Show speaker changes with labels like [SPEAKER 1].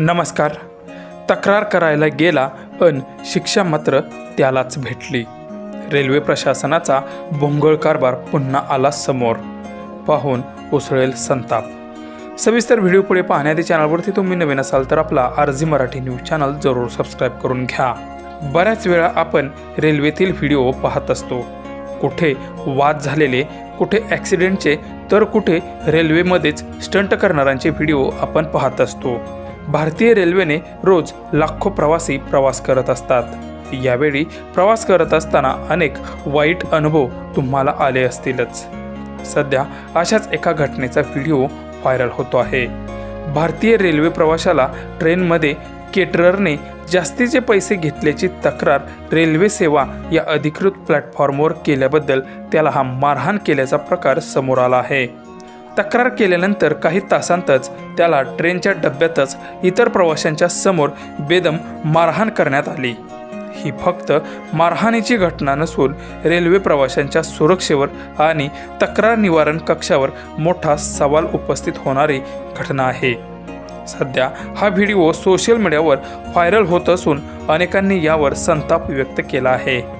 [SPEAKER 1] नमस्कार. तक्रार करायला गेला अन शिक्षा मात्र त्यालाच भेटली. रेल्वे प्रशासनाचा भोंगळ कारभार पुन्हा आला समोर. पाहून उसळेल संताप. सविस्तर व्हिडिओ पुढे पाहण्याआधी चॅनलवरती तुम्ही नवीन असाल तर आपला आरजी मराठी न्यूज चॅनल जरूर सबस्क्राईब करून घ्या. बऱ्याच वेळा आपण रेल्वेतील व्हिडिओ पाहत असतो. कुठे वाद झालेले कुठे ॲक्सिडेंटचे तर कुठे रेल्वेमध्येच स्टंट करणाऱ्यांचे व्हिडिओ आपण पाहत असतो. भारतीय रेल्वेने रोज लाखो प्रवासी प्रवास करत असतात. यावेळी प्रवास करत असताना अनेक वाईट अनुभव तुम्हाला आले असतीलच. सध्या अशाच एका घटनेचा व्हिडिओ व्हायरल होतो आहे. भारतीय रेल्वे प्रवाशाला ट्रेनमध्ये केटररने जास्तीचे पैसे घेतल्याची तक्रार रेल्वे सेवा या अधिकृत प्लॅटफॉर्मवर केल्याबद्दल त्याला हा मारहाण केल्याचा प्रकार समोर आला आहे. तक्रार केल्यानंतर काही तासांतच त्याला ट्रेनच्या डब्यातच इतर प्रवाशांच्या समोर बेदम मारहाण करण्यात आली. ही फक्त मारहाणीची घटना नसून रेल्वे प्रवाशांच्या सुरक्षेवर आणि तक्रार निवारण कक्षावर मोठा सवाल उपस्थित होणारी घटना आहे. सध्या हा व्हिडिओ सोशल मीडियावर व्हायरल होत असून अनेकांनी यावर संताप व्यक्त केला आहे.